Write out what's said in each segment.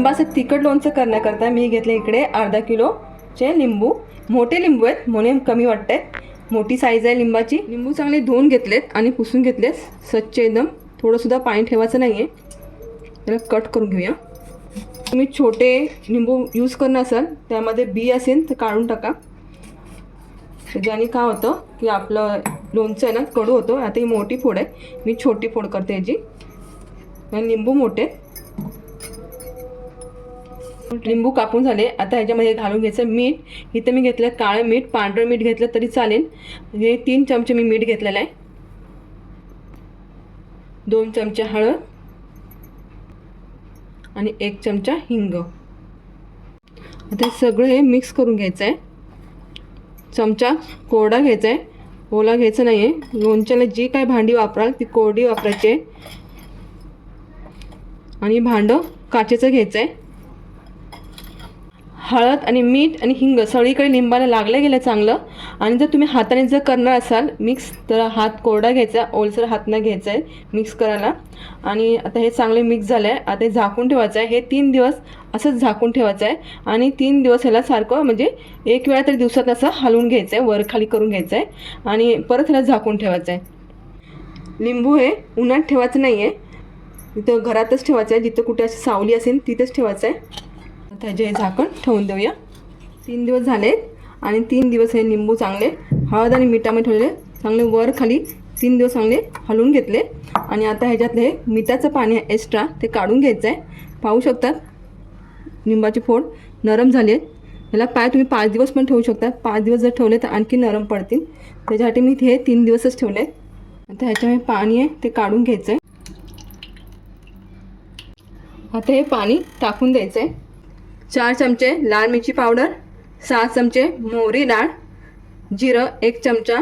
लिंबाचं तिखट लोणचं करण्याकरता मी घेतले इकडे अर्धा किलोचे लिंबू. मोठे लिंबू आहेत म्हणून कमी वाटत आहेत मोठी साईज आहे लिंबाची. लिंबू चांगले धुवून घेतलेत आणि पुसून घेतलेत. स्वच्छ एकदम. थोडंसुद्धा पाणी ठेवायचं नाही आहे त्याला कट करून घेऊया. तुम्ही छोटे लिंबू यूज करणार असाल त्यामध्ये बी असेल तर काढून टाका. त्याच्याने काय होतं की आपलं लोणचं आहे ना कडू होतो. आता ही मोठी फोड आहे. मी छोटी फोड करते याची. आणि लिंबू मोठे लिंबू कापून झाले. आता ह्याच्यामध्ये घालून घ्यायचं मीठ. इथं मी घेतलं काळं मीठ पांढरं मीठ घेतलं तरी चालेल. हे तीन चमचे मी मीठ घेतलेलं आहे. दोन चमचे हळद आणि एक चमचा हिंग. आता हे सगळं हे मिक्स करून घ्यायचं आहे चमचा कोरडा घ्यायचा आहे ओला घ्यायचा नाही आहे लोणच्याला जी काय भांडी वापराल ती कोरडी वापरायची आहे. आणि भांडं काचेचं घ्यायचं आहे हळद आणि मीठ आणि हिंग सगळीकडे लिंबाला लागलं गेलं चांगलं. आणि जर तुम्ही हाताने जर करणार असाल मिक्स तर हात कोरडा घ्यायचा ओलसर हातनं घ्यायचा आहे मिक्स करायला. आणि आता हे चांगले मिक्स झालं आहे आता हे झाकून ठेवायचं आहे. हे तीन दिवस असंच झाकून ठेवायचं आहे. आणि तीन दिवस ह्याला सारखं म्हणजे एक वेळा तरी दिवसात असं हलवून घ्यायचं आहे वर खाली करून घ्यायचं आहे. आणि परत ह्याला झाकून ठेवायचं आहे. लिंबू हे उन्हात ठेवायचं नाही आहे तिथं घरातच ठेवायचं आहे. जिथं कुठे अशी सावली असेल तिथेच ठेवायचं आहे. त्याचे हे झाकण ठेवून देऊया. तीन दिवस झाले आणि तीन दिवस हे लिंबू चांगले हळद आणि मिठामध्ये ठेवलेले चांगले वर खाली तीन दिवस चांगले हलवून घेतले. आणि आता ह्याच्यातलं हे मिठाचं पाणी आहे एक्स्ट्रा ते काढून घ्यायचं आहे पाहू शकतात लिंबाची फोड नरम झाली आहेत ह्याला पाय तुम्ही पाच दिवस पण ठेवू शकता. पाच दिवस जर ठेवले तर आणखी नरम पडतील. त्याच्यासाठी मी हे तीन दिवसच ठेवले आता ह्याच्यामध्ये पाणी आहे ते काढून घ्यायचं आहे आता हे पाणी टाकून द्यायचं आहे चार चमचे लाल मिरची पावडर सहा चमचे मोहरी डाळ जिरं एक चमचा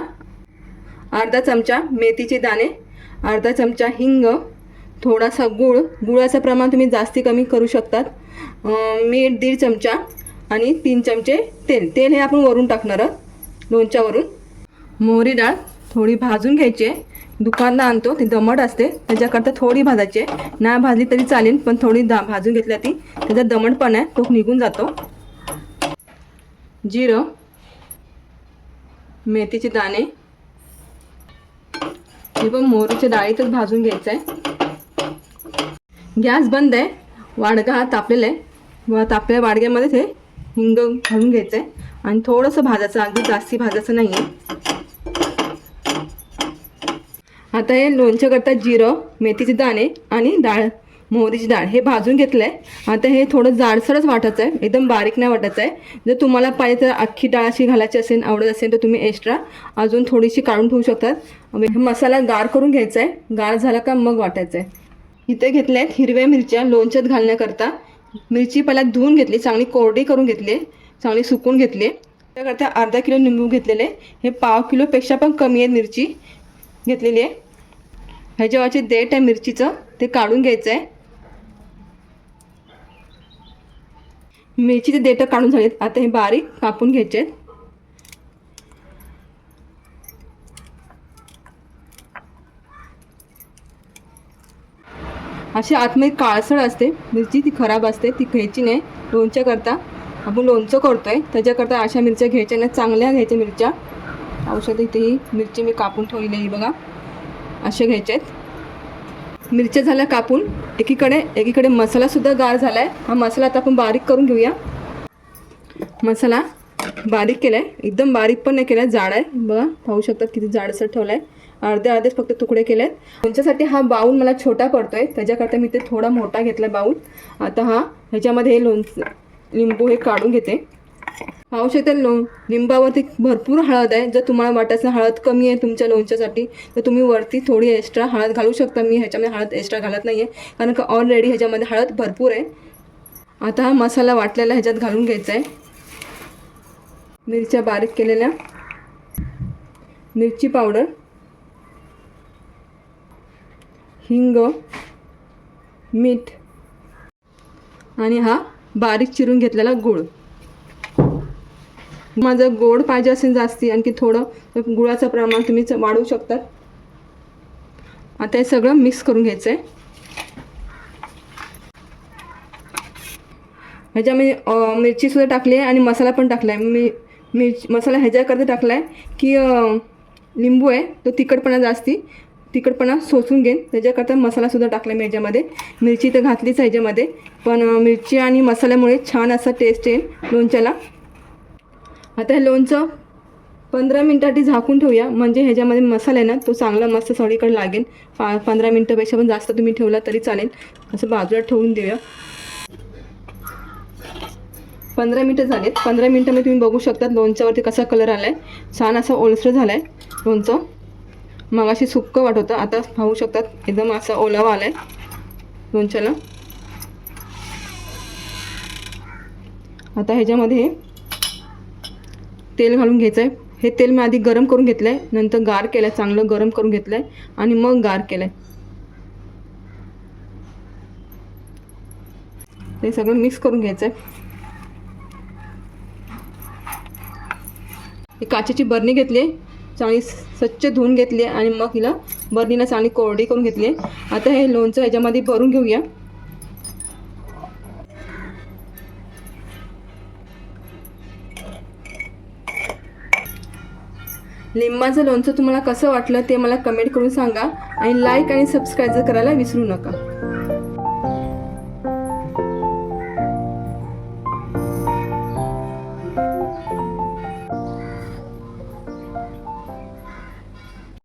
अर्धा चमचा मेथीचे दाणे अर्धा चमचा हिंग. थोडासा गूळ गुळाचं प्रमाण तुम्ही जास्ती कमी करू शकतात. मीठ दीड चमचा आणि तीन चमचे तेल. तेल हे आपण वरून टाकणार आहोत. लोणच्यावरून मोहरी डाळ थोडी भाजून घ्यायची आहे. दुकानला आणतो ती दमट असते. त्याच्याकरता थोडी भाजायची आहे. नाही भाजली तरी चालेल पण थोडी दा भाजून घेतल्या ती. त्याचा दमटपणा आहे तो निघून जातो. जिरं मेथीचे दाणे हे पण मोहरीच्या डाळीतच भाजून घ्यायचं आहे. गॅस बंद आहे. वाडगा हा तापलेला आहे. व तापलेल्या वाडग्यामध्ये ते हिंग घालून घ्यायचं आहे. आणि थोडंसं भाजायचं अगदी जास्ती भाजायचं नाही आहे आता हे लोणच्याकरता जिरं मेथीचे दाणे आणि डाळ मोहरीची डाळ. हे भाजून घेतलं आहे आता हे थोडं जाडसरच वाटायचं आहे एकदम बारीक नाही वाटायचं आहे जर तुम्हाला पाहिजे तर अख्खी डाळ अशी घालायची असेल आवडत असेल तर तुम्ही एक्स्ट्रा अजून थोडीशी काढून ठेवू शकतात. मसाला गार करून घ्यायचा आहे गार झाला का मग वाटायचं आहे इथे घेतल्या आहेत हिरव्या मिरच्या लोणच्यात घालण्याकरता. मिरची पहिला धुवून घेतली चांगली कोरडी करून घेतली आहे चांगली सुकून घेतली. त्याकरता अर्धा किलो निंबू घेतलेले. हे पाव किलोपेक्षा पण कमी आहे मिरची. घेतलेली आहे. ह्याच्यावरचे देठ आहे मिरचीचं ते काढून घ्यायचं आहे. मिरचीचे देठं काढून झालेत. आता हे बारीक कापून घ्यायचे आहेत. अशी आतमध्ये काळसळ असते. मिरची ती खराब असते ती घ्यायची नाही. लोणच्या करता आपण लोणचं करतोय. त्याच्याकरता अशा मिरच्या घ्यायच्या नाही. चांगल्या घ्यायच्या मिरच्या. औषध इथे ही मिरची मी कापून ठेवलेली आहे बघा. असे घ्यायचे आहेत. मिरच्या झाल्या कापून एकीकडे एकीकडे मसालासुद्धा गार झाला आहे हा मसाला आता आपण बारीक करून घेऊया. मसाला बारीक केला आहे एकदम बारीक पण नाही केला आहे जाड आहे. बघा पाहू शकतात किती जाडसर ठेवला आहे अर्धे अर्धेच फक्त तुकडे केले आहेत तुमच्यासाठी हा बाऊल मला छोटा पडतोय. त्याच्याकरता मी ते थोडा मोठा घेतला बाऊल आता हा ह्याच्यामध्ये हे लोणचं लिंबू हे काढून घेते. पाहू शकता लो लिंबावरती भरपूर हळद आहे. जर तुम्हाला वाटायचं हळद कमी आहे तुमच्या लोणच्यासाठी तर तुम्ही वरती थोडी एक्स्ट्रा हळद घालू शकता. मी ह्याच्यामध्ये हळद एक्स्ट्रा घालत नाही आहे कारण का ऑलरेडी ह्याच्यामध्ये हळद भरपूर आहे. आता हा मसाला वाटलेला ह्याच्यात घालून घ्यायचा आहे मिरच्या बारीक केलेल्या. मिरची पावडर. हिंग. मीठ. आणि हा बारीक चिरून घेतलेला गूळ. माझं गोड पाहिजे असेल जास्ती आणखी थोडं गुळाचं प्रमाण तुम्ही वाढवू शकतात. आता हे सगळं मिक्स करून घ्यायचं आहे ह्याच्यामध्ये मिरचीसुद्धा टाकली आहे आणि मसाला पण टाकला आहे. मी मिरच मसाला ह्याच्याकरता टाकला आहे की लिंबू आहे तो तिखटपणा जास्ती तिखटपणा सोसून घेईन. त्याच्याकरता मसालासुद्धा टाकला मी ह्याच्यामध्ये. मिरची तर घातलीच ह्याच्यामध्ये. पण मिरची आणि मसाल्यामुळे छान असा टेस्ट येईल लोणच्याला. आता हे लोणचं पंधरा मिनटासाठी झाकून ठेवूया. म्हणजे ह्याच्यामध्ये मसाला आहे ना तो चांगला मस्त सगळीकडे लागेल. पा पंधरा मिनटापेक्षा पण जास्त तुम्ही ठेवला तरी चालेल. असं बाजूला ठेवून देऊया. पंधरा मिनटं झालेत. पंधरा मिनटामध्ये तुम्ही बघू शकता लोणच्यावरती कसा कलर आला आहे छान असा ओलसर झाला आहे लोणचं. मग अशी सुक्कं वाट होतं. आता पाहू शकतात एकदम असा ओलावा आला आहे लोणच्याला. आता ह्याच्यामध्ये तेल घालून घ्यायचं आहे हे तेल मी आधी गरम करून घेतलं आहे नंतर गार केलं आहे चांगलं गरम करून घेतलं आहे आणि मग गार केलं आहे ते सगळं मिक्स करून घ्यायचं आहे काचेची बरणी घेतली आहे चांगली स्वच्छ धुवून घेतली आहे आणि मग हिला बरणीला चांगली कोरडी करून घेतली आहे आता हे लोणचं ह्याच्यामध्ये भरून घेऊया. लिंबाचं लोणचं तुम्हाला कसं वाटलं ते मला कमेंट करून सांगा. आणि लाईक आणि सबस्क्राईब करायला विसरू नका.